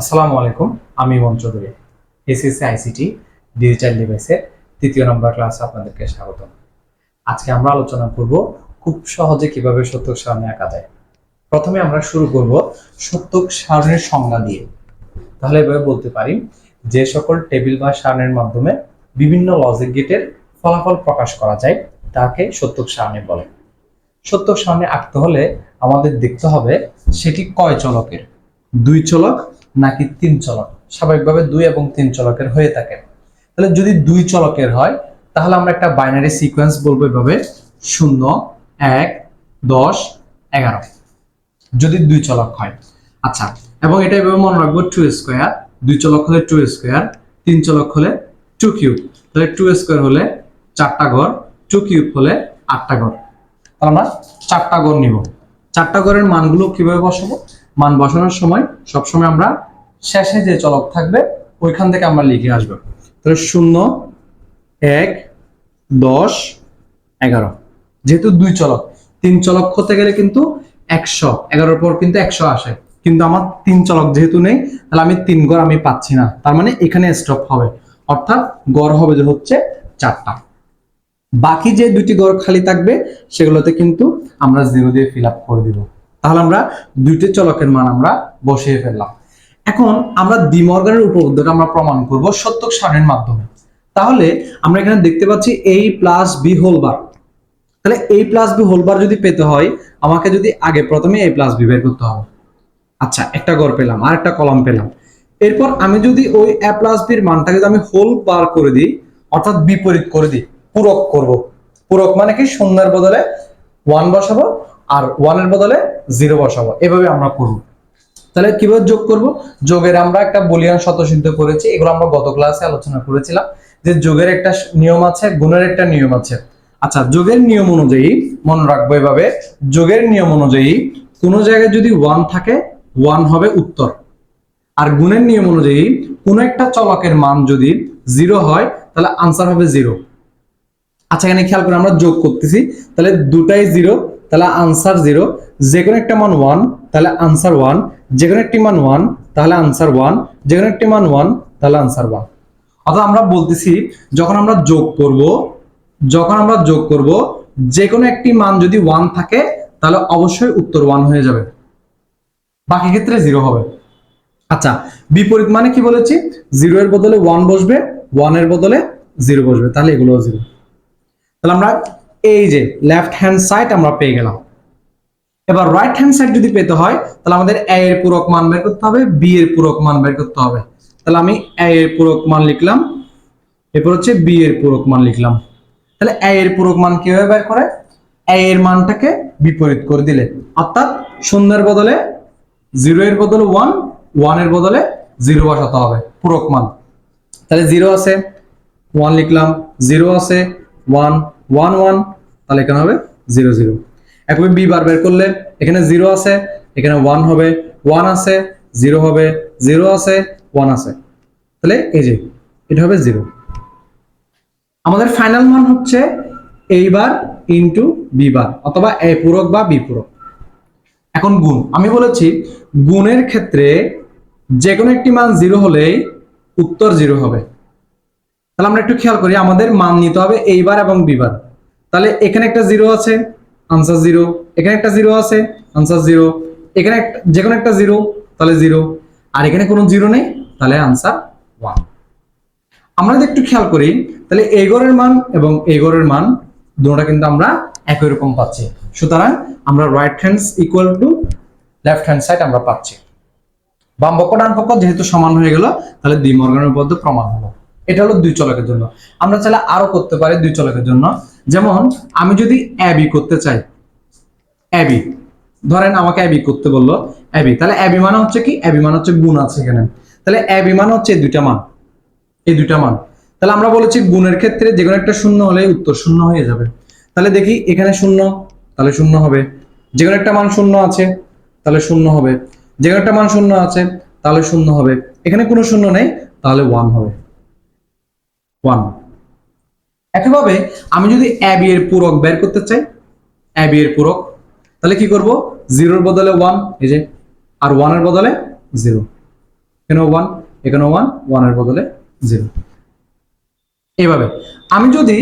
আসসালামু আলাইকুম, আমি Emon Chowdhury. SSC ICT, digital ডিভাইসের তৃতীয় নম্বর ক্লাসে আপনাদেরকে স্বাগত আজকে আমরা আলোচনা করব খুব সহজে কীভাবে সত্যক সারণী আঁকা যায়। প্রথমে আমরা শুরু করব সত্যক সারণীর সংজ্ঞা দিয়ে। তাহলে এভাবে বলতে পারি যে সকল টেবিল বা সারণীর মাধ্যমে বিভিন্ন লজিক গেটের ফলাফল প্রকাশ করা যায়, তাকে সত্যক সারণী বলে। সত্যক সারণী আঁকতে হলে আমাদের দেখতে হবে সেটি কয় চলকের। দুই চলক নাকি তিন চলক? স্বাভাবিকভাবে দুই এবং তিন চলকের হয়ে থাকে। তাহলে যদি দুই চলকের হয়, তাহলে আমরা একটা বাইনারি সিকোয়েন্স বলব এভাবে। শূন্য, এক, দশ, এগারো। যদি দুই চলক হয়। আচ্ছা এবং এটা এভাবে মনে রাখব টু স্কোয়ার দুই চলক হলে টু স্কোয়ার তিন চলক হলে টু কিউব তাহলে টু স্কোয়ার হলে চারটা ঘর টু কিউব হলে আটটা ঘর। তাহলে আমরা চারটা ঘর নিব। চারটা ঘরের মানগুলো কীভাবে বসাবো? মান বসানোর সময় সবসময় আমরা শেষে যে চলক থাকবে, ওইখান থেকে আমরা লিখে আসব। তাহলে শূন্য, এক, দশ, এগারো। যেহেতু দুই চলক, তিন চলক হতে গেলে কিন্তু একশো, এগারোর পর কিন্তু একশো আসে। কিন্তু আমার তিন চলক যেহেতু নেই, তাহলে আমি তিন গড় আমি পাচ্ছি না। তার মানে এখানে স্টপ হবে। অর্থাৎ গড় হবে যে হচ্ছে চারটা। বাকি যে দুটি গড় খালি থাকবে, সেগুলোতে কিন্তু আমরা জিরো দিয়ে ফিল আপ করে দিব। তাহলে আমরা দুইটি চলকের মান আমরা বসিয়ে ফেললাম। এখন আমরা দ্বিমর্গানের উপপাদ্যটা আমরা প্রমাণ করব সত্যক সারণীর মাধ্যমে। তাহলে আমরা এখানে দেখতে পাচ্ছি এই প্লাস বি হোল বার তাহলে এই প্লাস বি হোল বার যদি পেতে হয়, আমাকে যদি আগে প্রথমে এই প্লাস বি বের করতে হবে। আচ্ছা একটা গড় পেলাম, আর একটা কলম পেলাম। এরপর আমি যদি ওই এ প্লাস বির মানটাকে আমি হোল বার করে দিই, অর্থাৎ বিপরীত করে দিই, পূরক করব। পূরক মানে কি? শূন্যের বদলে ওয়ান বসাবো, আর ওয়ানের বদলে জিরো বসাবো। এভাবে আমরা করব। তাহলে কীভাবে যোগ করব? যোগের আমরা একটা বলিয়ান শতসিদ্ধ করেছি, এগুলো আমরা গত ক্লাসে আলোচনা করেছিলাম, যে যোগের একটা নিয়ম আছে, গুণের একটা নিয়ম আছে। আচ্ছা যোগের নিয়ম অনুযায়ী, মনে রাখব এভাবে, যোগের নিয়ম অনুযায়ী কোনো জায়গায় যদি ওয়ান থাকে ওয়ান হবে উত্তর। আর গুণের নিয়ম অনুযায়ী কোনো একটা চলকের মান যদি জিরো হয়, তাহলে আনসার হবে জিরো আচ্ছা এখানে খেয়াল করে আমরা যোগ করতেছি, তাহলে দুটাই জিরো তাহলে আনসার জিরো যে কোনো একটা মান ওয়ান তাহলে আনসার ওয়ান যে কোনো একটি মান ওয়ান তাহলে আনসার ওয়ান যে কোনো একটি মান ওয়ান তাহলে আনসার ওয়ান অর্থাৎ আমরা বলতেছি, যখন আমরা যোগ করব, যখন আমরা যোগ করব যে কোনো একটি মান যদি ওয়ান থাকে, তাহলে অবশ্যই উত্তর ওয়ান হয়ে যাবে। বাকি ক্ষেত্রে জিরো হবে। আচ্ছা বিপরীত মানে কি বলেছি? জিরো এর বদলে ওয়ান বসবে ওয়ানের বদলে জিরো বসবে, তাহলে এগুলো জিরো তাহলে আমরা এই যে লেফট হ্যান্ড সাইড আমরা পেয়ে গেলাম। এবার রাইট হ্যান্ড সাইড যদি পেতে হয়, তাহলে আমাদের এ এর পূরক মান বের করতে হবে বি এর পূরক মান বের করতে হবে। তাহলে আমি এ এর পূরক মান লিখলাম, এরপর হচ্ছে বি এর পূরক মান লিখলাম। তাহলে এ এর পূরক মান কীভাবে বের করে? এ এর মানটাকে বিপরীত করে দিলে, অর্থাৎ শূন্যের বদলে জিরো এর বদলে ওয়ান ওয়ানের বদলে জিরো বসাতে হবে, পূরক মান। তাহলে জিরো আছে ওয়ান লিখলাম জিরো আছে ওয়ান ওয়ান ওয়ান তাহলে এখানে হবে জিরো জিরো। একবার বি বার বের করলে এখানে জিরো আছে, এখানে ওয়ান হবে, ওয়ান আছে, জিরো হবে, জিরো আছে, ওয়ান আছে। তাহলে এই যে, এটা হবে জিরো। আমাদের ফাইনাল মান হচ্ছে এইবার ইন্টু বি বার, অথবা এ পূরক বা বি পূরক। এখন গুণ, আমি বলেছি গুণের ক্ষেত্রে যে কোনো একটি মান জিরো হলেই উত্তর জিরো হবে। তাহলে আমরা একটু খেয়াল করি, আমাদের মান নিতে হবে এইবার এবং বিবার তাহলে এখানে একটা জিরো আছে আনসার জিরো এখানে একটা জিরো আছে আনসার জিরো এখানে যে কোনো একটা জিরো তাহলে জিরো আর এখানে কোনো জিরো নেই, তাহলে আনসার ওয়ান আমরা যদি একটু খেয়াল করি, তাহলে এই গড়ের মান এবং এই গড়ের মান দুটোটা কিন্তু আমরা একই রকম পাচ্ছি। সুতরাং আমরা right hand equal to left hand side আমরা পাচ্ছি। বাম পক্ষ, ডান পক্ষ যেহেতু সমান হয়ে গেল, তাহলে দুই মর্গানের উপপাদ্য প্রমাণ হলো। এটা হলো দুই চলকের জন্য। আমরা চাইলে আরও করতে পারি দুই চলকের জন্য। যেমন, আমি যদি অ্যাবি করতে চাই, অ্যাবি, ধরেন আমাকে অ্যাবি করতে বলল, অ্যাবি, তাহলে অ্যাবি মানে হচ্ছে কি? অ্যাবি মানে হচ্ছে গুণ আছে এখানে। তাহলে অ্যাবি মানে হচ্ছে এই দুইটা মান, এই দুইটা মান। তাহলে আমরা বলেছি গুণের ক্ষেত্রে যে কোনো একটা শূন্য হলে উত্তর শূন্য হয়ে যাবে। তাহলে দেখি এখানে শূন্য, তাহলে শূন্য হবে। যে কোনো একটা মান শূন্য আছে, তাহলে শূন্য হবে। যে কোনো একটা মান শূন্য আছে, তাহলে শূন্য হবে। এখানে কোনো শূন্য নেই, তাহলে ওয়ান হবে। ওয়ান একইভাবে আমি যদি অ্যাবি এর পূরক বের করতে চাই অ্যাবি এর পূরক, তাহলে কি করব? জিরোর বদলে ওয়ান এই যে, আর ওয়ানের বদলে জিরো এখানে ওয়ান এখানে ওয়ান ওয়ানের বদলে জিরো এভাবে আমি যদি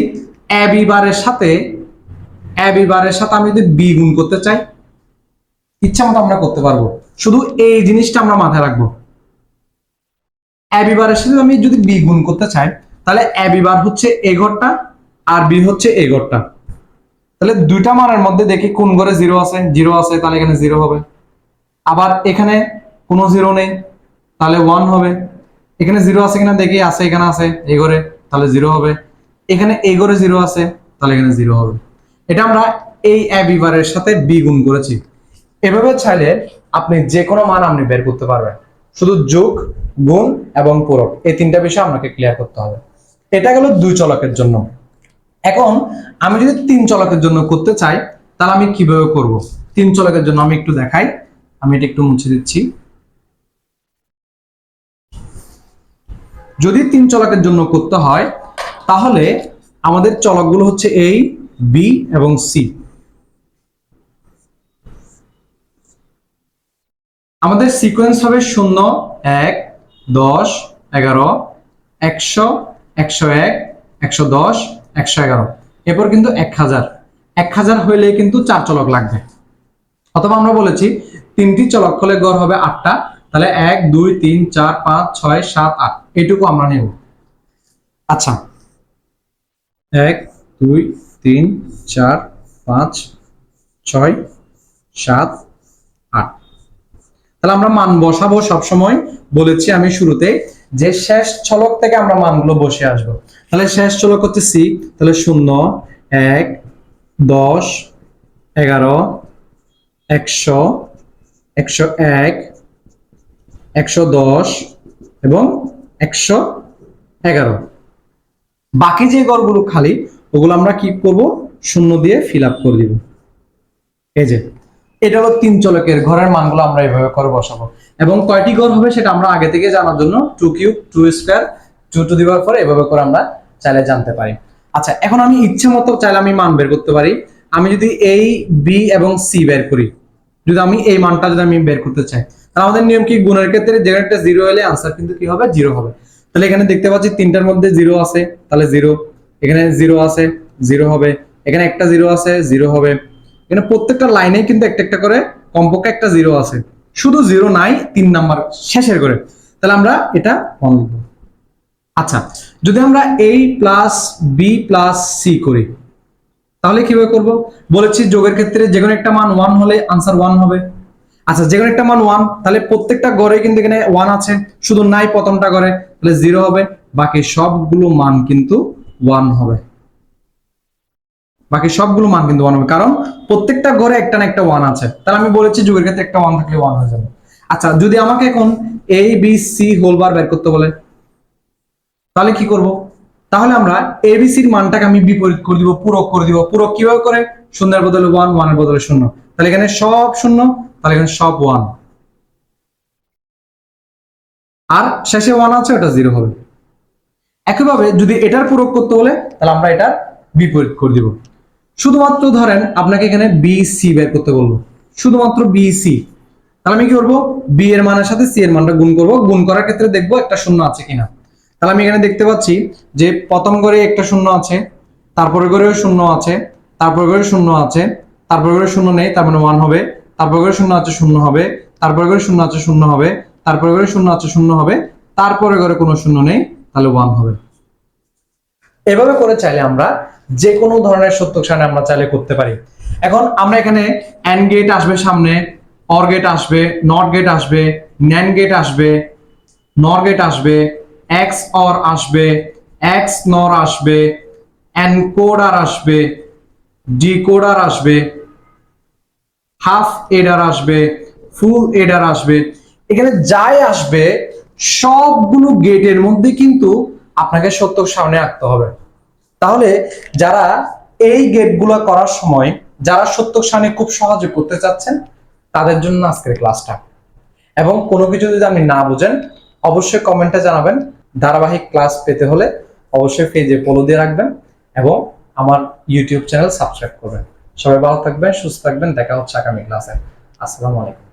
এ বি বারের সাথে এ বি বারের সাথে আমি যদি বি গুণ করতে চাই, ইচ্ছা মতো আমরা করতে পারব। শুধু এই জিনিসটা আমরা মাথায় রাখব। অ্যাবি বারের সাথে আমি যদি বি গুণ করতে চাই তাহলে এ বি বার হচ্ছে এ ঘরটা আর বি হচ্ছে এ ঘরটা। তাহলে দুইটা মানের মধ্যে দেখি কোন ঘরে জিরো আছে জিরো আছে, তাহলে এখানে জিরো হবে। আবার এখানে কোনো জিরো নেই, তাহলে ওয়ান হবে। এখানে জিরো আছে কিনা দেখি, আছে, এখানে আছে, এ ঘরে, তাহলে জিরো হবে। এখানে এই ঘরে জিরো আছে, তাহলে এখানে জিরো হবে। এটা আমরা এই এ বিবারের সাথে বি গুণ করেছি। এভাবে চাইলে আপনি যে কোনো মান আপনি বের করতে পারবেন। শুধু যোগ, গুণ এবং পূরক, এই তিনটা বিষয় আপনাকে ক্লিয়ার করতে হবে। এটা গেল দুই চলকের জন্য। এখন আমি যদি তিন চলকের জন্য করতে চাই, তাহলে আমি কীভাবে করব? তিন চলকের জন্য আমি একটু দেখাই। আমি এটা একটু মুছে দিচ্ছি। যদি তিন চলকের জন্য করতে হয়, তাহলে আমাদের চলকগুলো হচ্ছে এই বি এবং সি আমাদের সিকোয়েন্স হবে শূন্য, এক, দশ, এগারো, একশো একশো এক, একশো দশ, একশো এগারো। এরপর কিন্তু এক হাজার। এক হাজার হইলে কিন্তু চার চলক লাগবে। অথবা আমরা বলেছি তিনটি চলক হলে গড় হবে আটটা। তাহলে এক, দুই, তিন, চার, পাঁচ, ছয়, সাত, আট। এটুকু আমরা নেব। আচ্ছা। এক, দুই, তিন, চার, পাঁচ, ছয়, সাত, আট। তাহলে আমরা মান বসাবো সবসময়। বলেছি আমি শুরুতে যে শেষ ছলক থেকে আমরা মানগুলো বসে আসব। তাহলে শেষ ছলক হচ্ছে সি, তাহলে শূন্য, এক, দশ, এগারো, একশো একশো এক, একশো দশ এবং একশো এগারো। বাকি যে গড়গুলো খালি, ওগুলো আমরা কি করব? শূন্য দিয়ে ফিল আপ করে দিব। এই যে এটা হলো তিন চলকের, ঘরের মানগুলো আমরা এইভাবে করে বসাবো। এবং কয়টি ঘর হবে সেটা আমরা আগে থেকে জানার জন্য two cube two square two two দিবার পরে এভাবে করে আমরা চাইলে জানতে পারি। আচ্ছা এখন আমি ইচ্ছে মতো চাইলে আমি মান বের করতে পারি। আমি যদি এই বি এবং সি বের করি, যদি আমি এই মানটা যদি আমি বের করতে চাই, তাহলে আমাদের নিয়ম কি? গুণের ক্ষেত্রে যেখানে একটা জিরো এলে আনসার কিন্তু কি হবে? জিরো হবে। তাহলে এখানে দেখতে পাচ্ছি তিনটার মধ্যে জিরো আছে, তাহলে জিরো এখানে জিরো আছে জিরো হবে। এখানে একটা জিরো আছে জিরো হবে। এখানে প্রত্যেকটা লাইনে কিন্তু একটা একটা করে কমপক্ষে একটা জিরো আছে। শুধু জিরো নাই, তিন নাম্বার শেষের করে। তাহলে আমরা এটা ওয়ান লিখব। আচ্ছা যদি আমরা এই প্লাস বি প্লাস সি করি, তাহলে কীভাবে করব? বলেছি যোগের ক্ষেত্রে যে কোনো একটা মান ওয়ান হলে আনসার ওয়ান হবে। আচ্ছা যে কোনো একটা মান ওয়ান তাহলে প্রত্যেকটা গড়ে কিন্তু এখানে ওয়ান আছে। শুধু নাই প্রথমটা গড়ে, তাহলে জিরো হবে। বাকি সবগুলো মান কিন্তু ওয়ান হবে। বাকি সবগুলো মান কিন্তু ওয়ান হবে। কারণ প্রত্যেকটা ঘরে একটা না একটা ওয়ান আছে। তাহলে আমি বলেছি যুগের ক্ষেত্রে একটা ওয়ান থাকলে ওয়ান হয়ে যাবে। আচ্ছা যদি আমাকে এখন A B C whole bar করতে বলে, তাহলে কি করব? তাহলে আমরা এবিসির মানটাকে আমি বিপরীত করে দিব, পূরক করে দিব। পূরক কীভাবে করে? শূন্যের বদলে ওয়ান ওয়ানের বদলে শূন্য। তাহলে এখানে সব শূন্য, তাহলে এখানে সব ওয়ান আর শেষে ওয়ান আছে, ওটা জিরো হবে। একইভাবে যদি এটার পূরক করতে বলে, তাহলে আমরা এটার বিপরীত করে দিব। শুধুমাত্র ধরেন আপনাকে এখানে বি সি বের করতে বলব। শুধুমাত্র বি সি তাহলে আমি কি করব? বি এর মানের সাথে সি এর মানটা গুণ করব। গুণ করার ক্ষেত্রে দেখব একটা শূন্য আছে কিনা। তাহলে আমি এখানে দেখতে পাচ্ছি যে প্রথম ঘরে একটা শূন্য আছে তারপরে ঘরেও শূন্য আছে তারপরে ঘরে শূন্য আছে তারপরে ঘরে শূন্য নেই, তার মানে ওয়ান হবে। তারপরে ঘরে শূন্য আছে, শূন্য হবে। তারপরে ঘরে শূন্য আছে, শূন্য হবে। তারপরে ঘরে শূন্য আছে, শূন্য হবে। তারপরে ঘরে কোনো শূন্য নেই, তাহলে ওয়ান হবে। এভাবে করে চাইলে আমরা যে কোনো ধরনের সত্য সারণী আমরা চাইলে করতে পারি। এখন আমরা এখানে অ্যান্ড গেট আসবে সামনে, অর গেট আসবে, নট গেট আসবে, ন্যান গেট আসবে, নর গেট আসবে, এক্স অর আসবে, এক্স নর আসবে এনকোডার আসবে ডিকোডার আসবে, হাফ এডার আসবে, ফুল এডার আসবে। এখানে যাই আসবে, সবগুলো গেটের মধ্যে কিন্তু আপনাকে সত্য সামনে আঁকতে হবে। তাহলে যারা এই গেটগুলো করার সময়, যারা সত্য সামনে খুব সহজে করতে চাচ্ছেন, তাদের জন্য আজকের ক্লাসটা এবং কোনো কিছু যদি আপনি না বুঝেন, অবশ্যই কমেন্টে জানাবেন। ধারাবাহিক ক্লাস পেতে হলে অবশ্যই পেজে ফলো দিয়ে রাখবেন এবং আমার ইউটিউব চ্যানেল সাবস্ক্রাইব করবেন। সবাই ভালো থাকবেন, সুস্থ থাকবেন, দেখা হচ্ছে আগামী ক্লাসে আসসালামু আলাইকুম।